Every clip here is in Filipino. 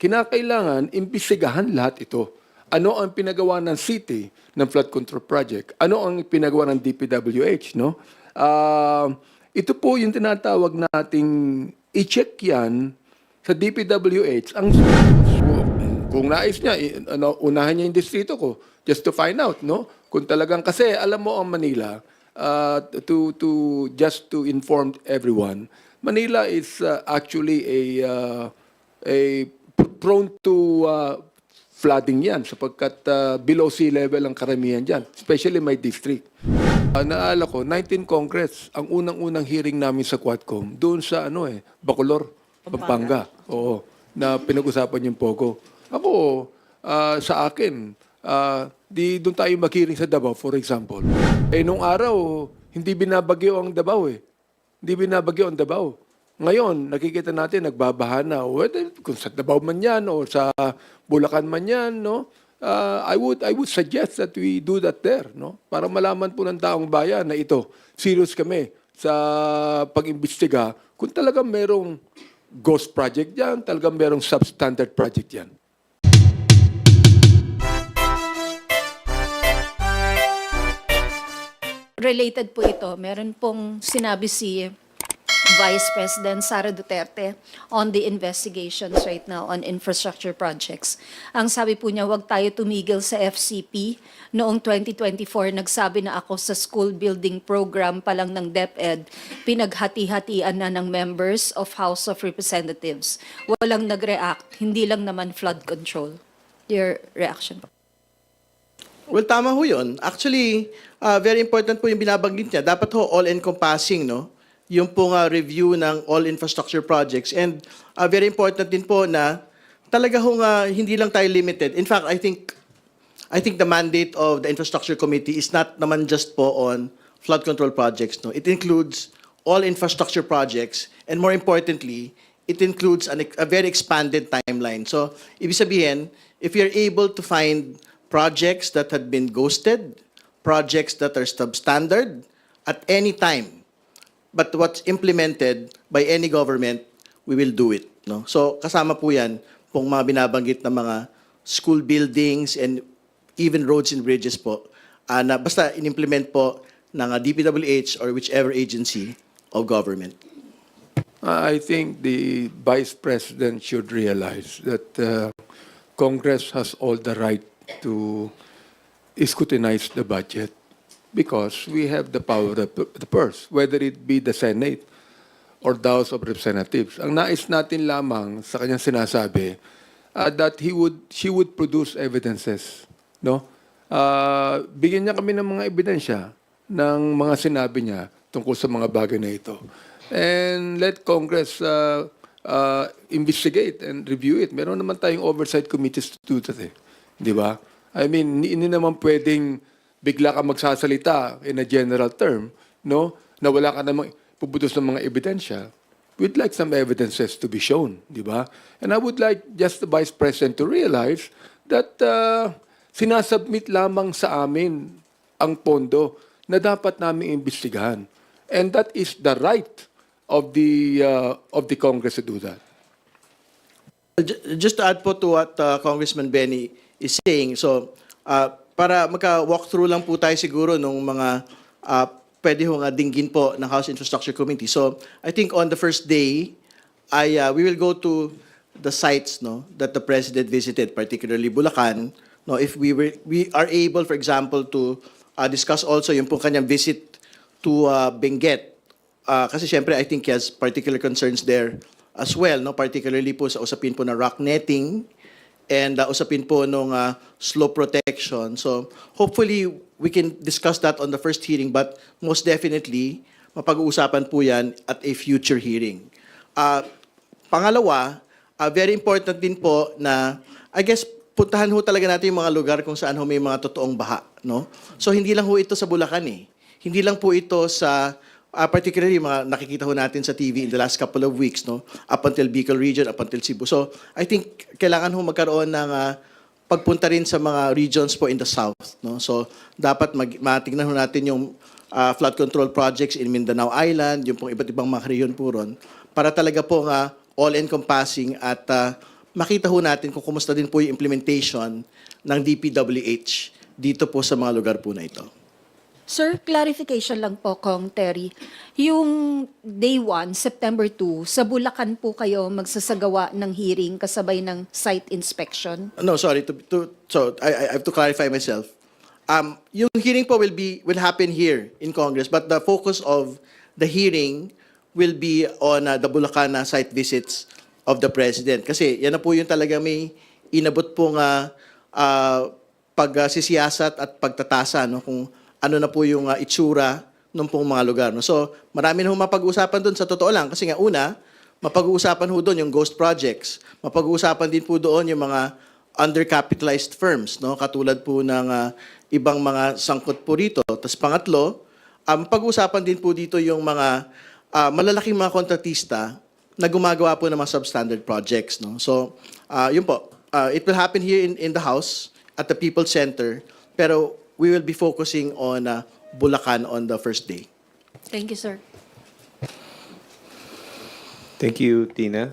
kinakailangan imbestigahan lahat ito. Ano ang pinagawa ng city ng flood control project? Ano ang pinagawa ng DPWH, no? Ah, ito po yung tinatawag nating i-check yan sa DPWH. Ang kung nais niya, ano, unahan niya yung distrito ko just to find out, no? Kung talagang, kasi alam mo ang Manila, uh, to, to, just to inform everyone, Manila is uh, actually a, uh, a prone to uh, flooding yan sapagkat uh, below sea level ang karamihan dyan, especially my district. Uh, naala ko, 19 Congress, ang unang-unang hearing namin sa Quadcom, doon sa ano eh, Bacolor, Pampanga. Oo, na pinag-usapan yung Pogo. Ako, ah, sa akin, ah, di doon tayo mag-hearing sa Davao, for example. Eh, nung araw, hindi binabagyo ang Davao eh. Hindi binabagyo ang Davao. Ngayon, nakikita natin, nagbabaha na. Whether kung sa Davao man yan o sa Bulacan man yan, no? Uh, I would I would suggest that we do that there, no? Para malaman po ng taong bayan na ito, serious kami sa pag-imbestiga kung talagang merong ghost project yan, talagang merong substandard project yan. Related po ito, meron pong sinabi si Vice President Sara Duterte on the investigations right now on infrastructure projects. Ang sabi po niya, huwag tayo tumigil sa FCP. Noong 2024, nagsabi na ako sa school building program pa lang ng DepEd, pinaghati-hatian na ng members of House of Representatives. Walang nag-react, hindi lang naman flood control. Your reaction po? Well, tama ho yun. Actually, uh, very important po yung binabanggit niya. Dapat ho all-encompassing, no? Yung pong uh, review ng all infrastructure projects. And uh, very important din po na talaga ho nga hindi lang tayo limited. In fact, I think I think the mandate of the infrastructure committee is not naman just po on flood control projects, no? It includes all infrastructure projects and more importantly, it includes an, a very expanded timeline. So, ibig sabihin, if you're able to find projects that had been ghosted, projects that are substandard at any time, but what's implemented by any government, we will do it. No? So kasama po yan pong mga binabanggit na mga school buildings and even roads and bridges po ah, na basta in-implement po ng ah, DPWH or whichever agency of government. I think the Vice President should realize that uh, Congress has all the right to scrutinize the budget because we have the power of the, purse, whether it be the Senate or the House of Representatives. Ang nais natin lamang sa kanyang sinasabi uh, that he would she would produce evidences, no? Uh, bigyan niya kami ng mga ebidensya ng mga sinabi niya tungkol sa mga bagay na ito. And let Congress uh, uh, investigate and review it. Meron naman tayong oversight committees to do that eh. Di ba? I mean, hindi naman pwedeng bigla ka magsasalita in a general term, no? Na wala ka namang puputos ng mga ebidensya. We'd like some evidences to be shown, di ba? And I would like just the Vice President to realize that uh, sinasubmit lamang sa amin ang pondo na dapat namin imbestigahan. And that is the right of the uh, of the Congress to do that. Ju- Just to add po to what uh, Congressman Benny is saying, so uh, para magka-walkthrough lang po tayo siguro nung mga uh, pwede ho nga dinggin po ng House Infrastructure Committee. So I think on the first day, I, uh, we will go to the sites no, that the President visited, particularly Bulacan. No, if we, were, we are able, for example, to uh, discuss also yung pong kanyang visit to uh, Benguet, Ah, kasi syempre I think he has particular concerns there as well, no? particularly po sa usapin po ng rock netting and uh, usapin po ng uh, slope protection. So hopefully we can discuss that on the first hearing but most definitely mapag-uusapan po yan at a future hearing. Ah, pangalawa, ah, very important din po na I guess puntahan ho talaga natin yung mga lugar kung saan ho may mga totoong baha, no? So hindi lang ho ito sa Bulacan eh. Hindi lang po ito sa ah, particularly mga nakikita ho natin sa TV in the last couple of weeks, no? Up until Bicol region, up until Cebu. So I think kailangan ho magkaroon ng ah, pagpunta rin sa mga regions po in the south, no? So dapat mag matingnan ho natin yung ah, flood control projects in Mindanao Island, yung pong iba't ibang mga rehiyon po ron, para talaga po nga all-encompassing at ah, makita ho natin kung kumusta din po yung implementation ng DPWH dito po sa mga lugar po na ito. Sir, clarification lang po, Kong Terry. Yung day 1, September 2, sa Bulacan po kayo magsasagawa ng hearing kasabay ng site inspection? No, sorry. To, to, so I, I have to clarify myself. Um, yung hearing po will be will happen here in Congress, but the focus of the hearing will be on uh, the Bulacan uh, site visits of the president. Kasi yan na po yung talaga may inabot pong uh, uh, pagsisiyasat at pagtatasa no kung ano na po yung uh, itsura ng pong mga lugar. No? So, marami na mapag-uusapan doon sa totoo lang. Kasi nga, una, mapag-uusapan ho doon yung ghost projects. Mapag-uusapan din po doon yung mga undercapitalized firms, no? katulad po ng ah, ibang mga sangkot po rito. Tapos pangatlo, um, pag-uusapan din po dito yung mga ah, malalaking mga kontratista na gumagawa po ng mga substandard projects. No? So, ah, yun po. Ah, it will happen here in, in the House at the People's Center, pero we will be focusing on ah, Bulacan on the first day. Thank you, sir. Thank you, Tina.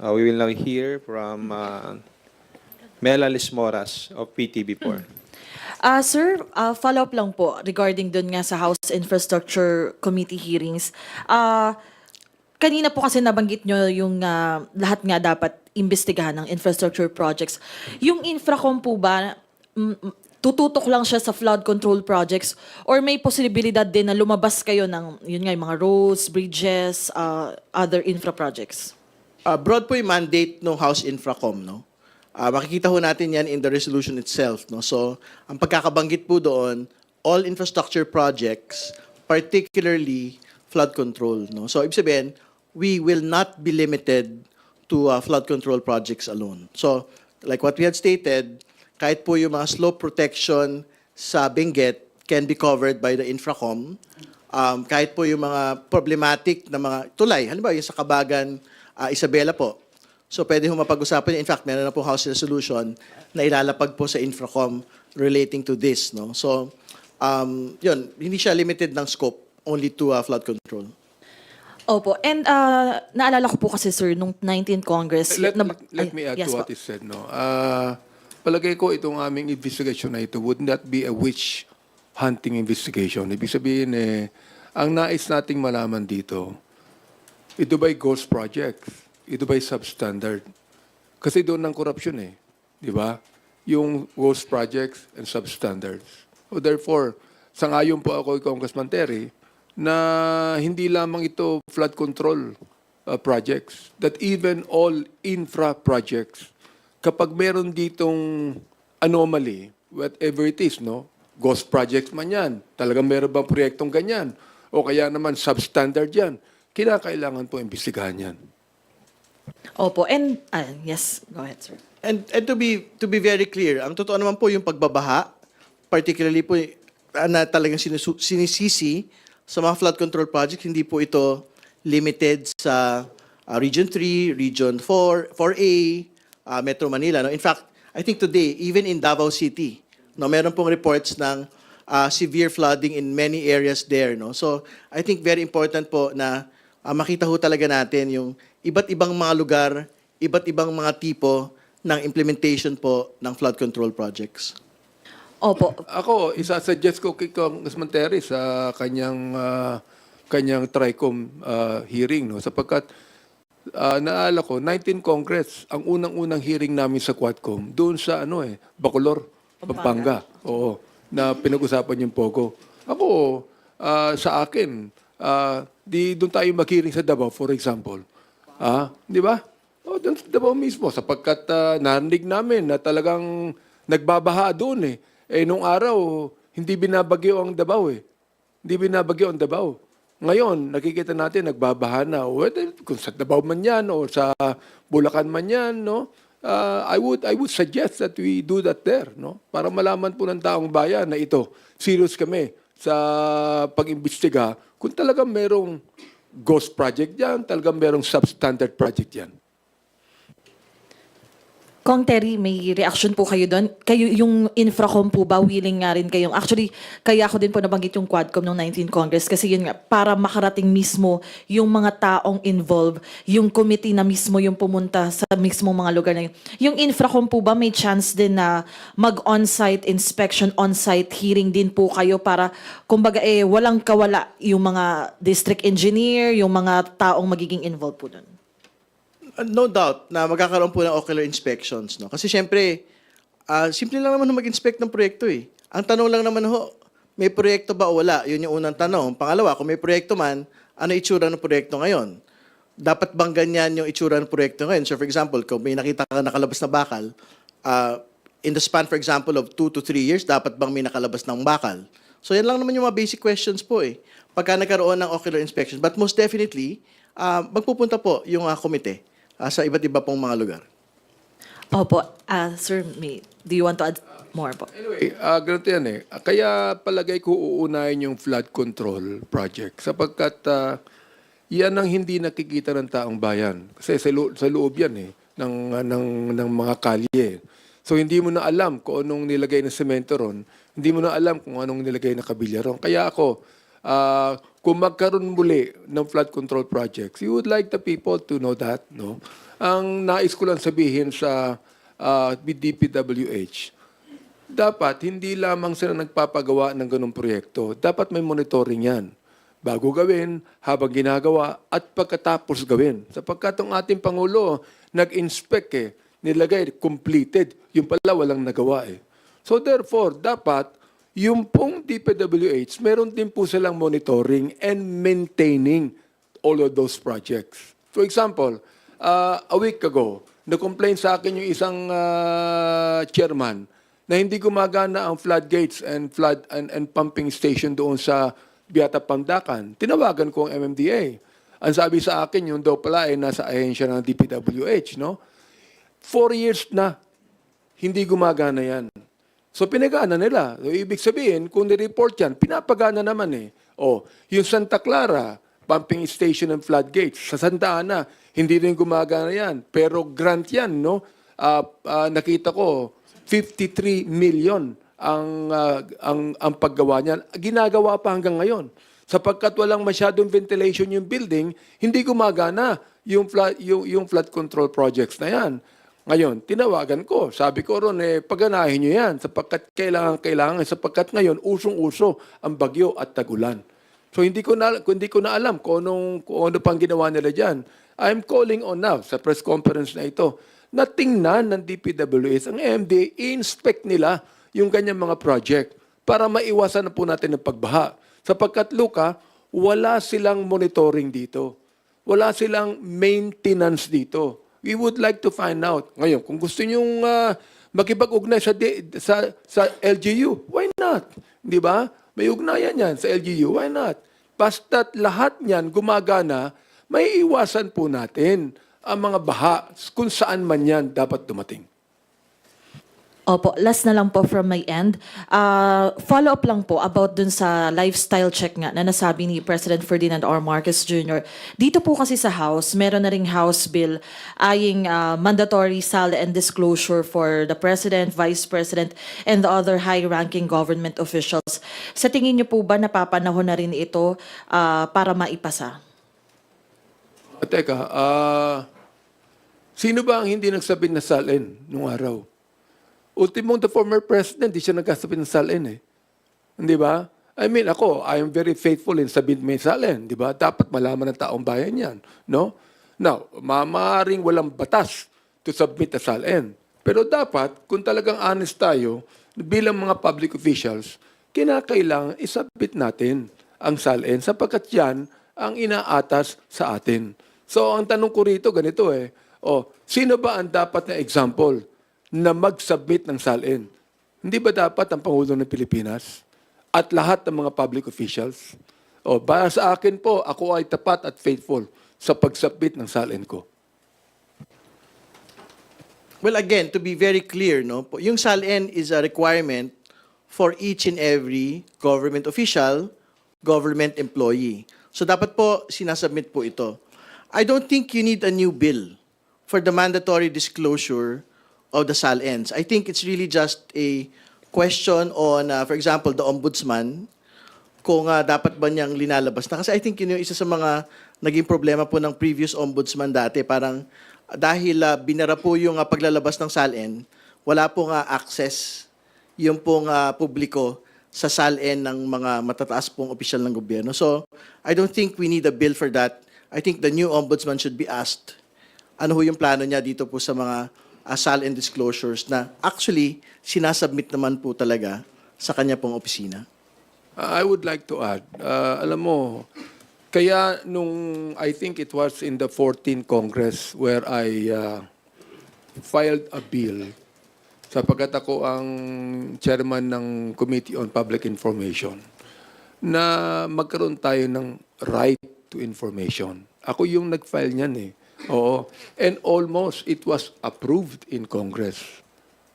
Uh, we will now hear from uh, Mela Lismoras of PTB4. Ah, sir, ah, follow-up lang po regarding dun nga sa House Infrastructure Committee hearings. Ah, kanina po kasi nabanggit nyo yung ah, lahat nga dapat imbestigahan ng infrastructure projects. Yung infracom po ba, mm, tututok lang siya sa flood control projects or may posibilidad din na lumabas kayo ng yun nga yung mga roads, bridges, ah, other infra projects? Uh, broad po yung mandate ng House Infracom, no? Ah, makikita ho natin yan in the resolution itself, no? So, ang pagkakabanggit po doon, all infrastructure projects, particularly flood control, no? So, ibig sabihin, we will not be limited to uh, flood control projects alone. So, like what we had stated, kahit po yung mga slope protection sa Benguet can be covered by the Infracom. Um, kahit po yung mga problematic na mga tulay, halimbawa yung sa Kabagan, ah, Isabela po. So pwede ho mapag-usapan. In fact, meron na po House Resolution na ilalapag po sa Infracom relating to this. No? So, um, yun, hindi siya limited ng scope only to uh, flood control. Opo. And ah, naalala ko po kasi sir, nung 19th Congress... Let, na- let ay, me add yes to what po. is said. No? Ah, palagay ko itong aming investigation na ito would not be a witch hunting investigation. Ibig sabihin, eh, ang nais nating malaman dito, ito ba'y ghost project? Ito ba'y substandard? Kasi doon ng corruption eh. Di ba? Yung ghost projects and substandards. So therefore, sangayon po ako kay Congressman Terry na hindi lamang ito flood control uh, projects, that even all infra projects, kapag meron ditong anomaly, whatever it is, no? Ghost projects man yan, talagang meron bang proyektong ganyan, o kaya naman substandard yan, kinakailangan po imbestigahan yan. Opo. And, ah, yes, go ahead sir. And, and to be to be very clear, ang totoo naman po yung pagbabaha, particularly po ah, na talagang sinusu- sinisisi sa mga flood control project, hindi po ito limited sa ah, Region 3, Region 4, 4A, ah, Metro Manila. No? In fact, I think today, even in Davao City, no, meron pong reports ng ah, severe flooding in many areas there. No? So, I think very important po na ah, makita ho talaga natin yung iba't ibang mga lugar, iba't ibang mga tipo ng implementation po ng flood control projects. Opo. Ako, isa-suggest ko kay Congressman Terry sa kanyang ah, kanyang TRICOM ah, hearing no sapagkat ah, naalala ko 19 Congress ang unang-unang hearing namin sa Quadcom doon sa ano eh Bacolor, Pampanga. Oo, na pinag-usapan yung Pogo. Ako ah, sa akin ah, di doon tayo mag-hearing sa Davao for example. Ah, di ba? O, doon sa Davao mismo sapagkat ah, narinig namin na talagang nagbabaha doon eh. Eh, nung araw, hindi binabagyo ang Davao eh. Hindi binabagyo ang Davao. Ngayon, nakikita natin, nagbabaha na. Whether kung sa Davao man yan o sa Bulacan man yan, no? Ah, I would I would suggest that we do that there, no? Para malaman po ng taong bayan na ito, serious kami sa pag-imbestiga kung talagang merong ghost project yan, talagang merong substandard project yan. Kong Terry, may reaction po kayo doon? Kayo, yung infracom po ba, willing nga rin kayong, actually, kaya ako din po nabanggit yung Quadcom ng 19 Congress kasi yun nga, para makarating mismo yung mga taong involved, yung committee na mismo yung pumunta sa mismo mga lugar na yun. Yung infracom po ba, may chance din na mag-on-site inspection, on-site hearing din po kayo para, kumbaga eh, walang kawala yung mga district engineer, yung mga taong magiging involved po doon? Uh, no doubt na magkakaroon po ng ocular inspections. No? Kasi syempre, ah, simple lang naman mag-inspect ng proyekto eh. Ang tanong lang naman ho, may proyekto ba o wala? Yun yung unang tanong. Pangalawa, kung may proyekto man, ano itsura ng proyekto ngayon? Dapat bang ganyan yung itsura ng proyekto ngayon? So for example, kung may nakita ka nakalabas na bakal, ah, in the span for example of two to three years, dapat bang may nakalabas ng bakal? So yan lang naman yung mga basic questions po eh. Pagka nagkaroon ng ocular inspections. But most definitely, ah, magpupunta po yung uh, komite ah, sa iba't iba pong mga lugar. Opo. Ah, sir, may, do you want to add more po? Anyway, uh, ganito yan eh. Ah, Kaya palagay ko uunahin yung flood control project sapagkat ah, yan ang hindi nakikita ng taong bayan. Kasi sa, lo- sa loob yan eh, ng, ah, ng, ng mga kalye. So hindi mo na alam kung anong nilagay na semento ron, hindi mo na alam kung anong nilagay na kabilya ron. Kaya ako, ah, kung magkaroon muli ng flood control projects, you would like the people to know that, no? Ang nais ko lang sabihin sa ah, DPWH, dapat hindi lamang sila nagpapagawa ng ganong proyekto. Dapat may monitoring yan. Bago gawin, habang ginagawa, at pagkatapos gawin. Sapagkat ang ating Pangulo, nag-inspect eh, nilagay, completed. Yung pala walang nagawa eh. So therefore, dapat yung pong DPWH, meron din po silang monitoring and maintaining all of those projects. For example, uh, a week ago, na-complain sa akin yung isang uh, chairman na hindi gumagana ang floodgates and flood and, and pumping station doon sa Biata Pandakan. Tinawagan ko ang MMDA. Ang sabi sa akin, yung daw pala ay nasa ahensya ng DPWH, no? Four years na, hindi gumagana yan. So pinagana nila. So, ibig sabihin, kung ni-report yan, pinapagana naman eh. O, yung Santa Clara, pumping station and floodgates. Sa Santa Ana, hindi rin gumagana yan. Pero grant yan, no? Ah, ah, nakita ko, 53 million ang, ah, ang, ang paggawa niyan. Ginagawa pa hanggang ngayon. Sapagkat walang masyadong ventilation yung building, hindi gumagana yung flood, yung, yung flood control projects na yan. Ngayon, tinawagan ko. Sabi ko ron, eh, paganahin nyo yan sapagkat kailangan, kailangan, sapagkat ngayon, usong-uso ang bagyo at tagulan. So, hindi ko na, hindi ko na alam kung, anong, kung ano pang ginawa nila dyan. I'm calling on now sa press conference na ito na tingnan ng DPWH, ang MD, inspect nila yung ganyang mga project para maiwasan na po natin ang pagbaha. Sapagkat, Luka, wala silang monitoring dito. Wala silang maintenance dito. We would like to find out. Ngayon, kung gusto nyong uh, makipag-ugnay sa, sa, sa LGU, why not? Di ba? May ugnayan yan sa LGU, why not? Basta't lahat niyan gumagana, may iwasan po natin ang mga baha kung saan man yan dapat dumating. Opo, last na lang po from my end. Uh, follow up lang po about dun sa lifestyle check nga na nasabi ni President Ferdinand R. Marcos Jr. Dito po kasi sa House, meron na ring House bill aying uh, mandatory sal and disclosure for the President, Vice President, and the other high-ranking government officials. Sa tingin niyo po ba napapanahon na rin ito uh, para maipasa? Teka, ah, sino ba ang hindi nagsabit na salin nung araw? Ultimong the former president, di siya nagkasabit ng eh. Hindi ba? I mean, ako, I am very faithful in sabit may salin, di ba? Dapat malaman ng taong bayan yan, no? Now, ma- maaaring walang batas to submit a salin. Pero dapat, kung talagang honest tayo, bilang mga public officials, kinakailangan isubmit natin ang salin sapagkat yan ang inaatas sa atin. So, ang tanong ko rito, ganito eh, oh, sino ba ang dapat na example na mag-submit ng salin? Hindi ba dapat ang Pangulo ng Pilipinas at lahat ng mga public officials? O, para sa akin po, ako ay tapat at faithful sa pag-submit ng salin ko. Well, again, to be very clear, no, yung SALN is a requirement for each and every government official, government employee. So dapat po sinasubmit po ito. I don't think you need a new bill for the mandatory disclosure of the SALNs. I think it's really just a question on, uh, for example, the ombudsman, kung uh, dapat ba niyang linalabas na. Kasi I think yun yung isa sa mga naging problema po ng previous ombudsman dati. Parang dahil uh, binara po yung uh, paglalabas ng SALN, wala pong uh, access yung pong uh, publiko sa SALN ng mga matataas pong opisyal ng gobyerno. So, I don't think we need a bill for that. I think the new ombudsman should be asked ano ho yung plano niya dito po sa mga uh, SALN disclosures na actually sinasubmit naman po talaga sa kanya pong opisina. I would like to add, uh, alam mo, kaya nung I think it was in the 14th Congress where I uh, filed a bill sapagkat ako ang chairman ng Committee on Public Information na magkaroon tayo ng right to information. Ako yung nag-file niyan eh. Oo. And almost it was approved in Congress.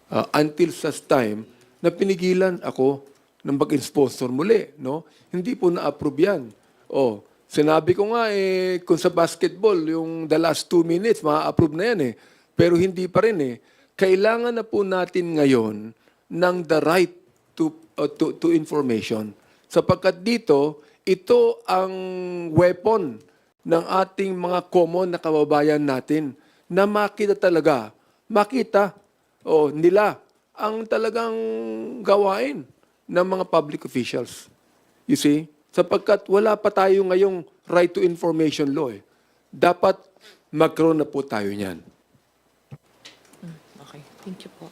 Uh, until such time na pinigilan ako ng mag-sponsor muli, no? Hindi po na-approve yan. Oh, sinabi ko nga eh, kung sa basketball, yung the last two minutes, ma-approve na yan eh. Pero hindi pa rin eh. Kailangan na po natin ngayon ng the right to, uh, to, to information. Sapagkat dito, ito ang weapon ng ating mga common na kababayan natin na makita talaga, makita o nila ang talagang gawain ng mga public officials. You see? Sapagkat wala pa tayo ngayong right to information law eh. Dapat magkaroon na po tayo niyan. Okay, thank you po.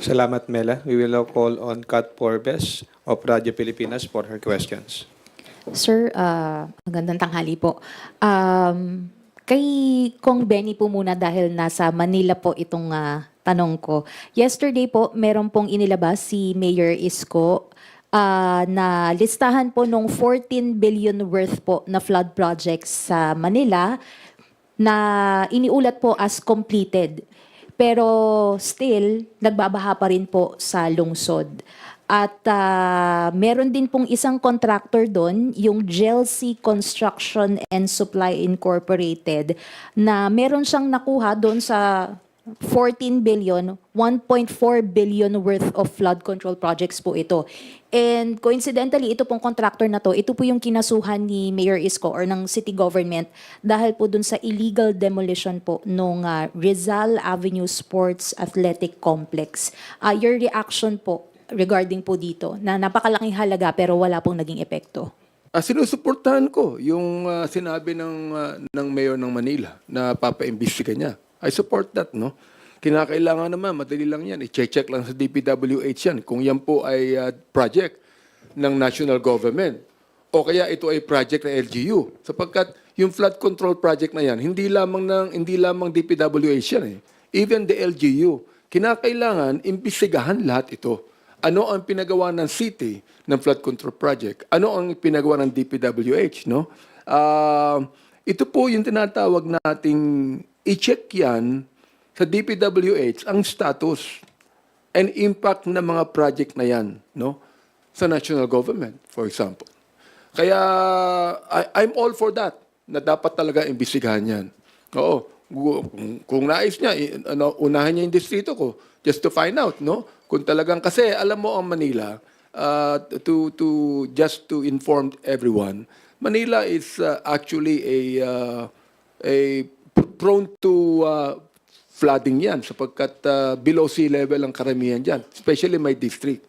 Salamat, Mela. We will now call on Kat Porbes of Radio Pilipinas for her questions. Sir, ah, magandang tanghali po. Um, kay Kong Benny po muna dahil nasa Manila po itong ah, tanong ko. Yesterday po, meron pong inilabas si Mayor Isko ah, na listahan po nung 14 billion worth po na flood projects sa Manila na iniulat po as completed. Pero still, nagbabaha pa rin po sa lungsod. At ah, meron din pong isang contractor doon, yung GLC Construction and Supply Incorporated, na meron siyang nakuha doon sa 14 billion, 1.4 billion worth of flood control projects po ito. And coincidentally, ito pong contractor na to, ito po yung kinasuhan ni Mayor Isko or ng city government dahil po dun sa illegal demolition po nung ah, Rizal Avenue Sports Athletic Complex. Ah, your reaction po regarding po dito na napakalaking halaga pero wala pong naging epekto. Ah, sinusuportahan ko yung ah, sinabi ng ah, ng mayor ng Manila na papaimbestiga niya. I support that, no? Kinakailangan naman, madali lang yan. I-check lang sa DPWH yan kung yan po ay ah, project ng national government. O kaya ito ay project ng LGU. Sapagkat yung flood control project na yan, hindi lamang ng hindi lamang DPWH yan eh. Even the LGU. Kinakailangan imbestigahan lahat ito. Ano ang pinagawa ng city ng flood control project? Ano ang pinagawa ng DPWH, no? Ah, ito po yung tinatawag nating i-check yan sa DPWH ang status and impact ng mga project na yan, no? Sa national government, for example. Kaya I, I'm all for that na dapat talaga imbestigahan yan. Oo. Kung, nais niya, ano, unahan niya yung distrito ko just to find out, no? Kung talagang, kasi alam mo ang Manila, uh, to, to, just to inform everyone, Manila is uh, actually a, uh, a pr- prone to uh, flooding yan sapagkat uh, below sea level ang karamihan dyan, especially my district.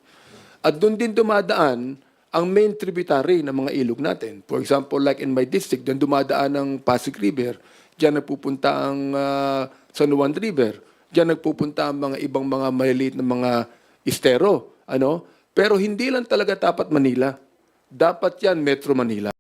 At doon din dumadaan ang main tributary ng mga ilog natin. For example, like in my district, doon dumadaan ang Pasig River, diyan nagpupunta ang ah, San Juan River, diyan nagpupunta ang mga ibang mga maliliit na mga estero. Ano? Pero hindi lang talaga dapat Manila. Dapat yan Metro Manila.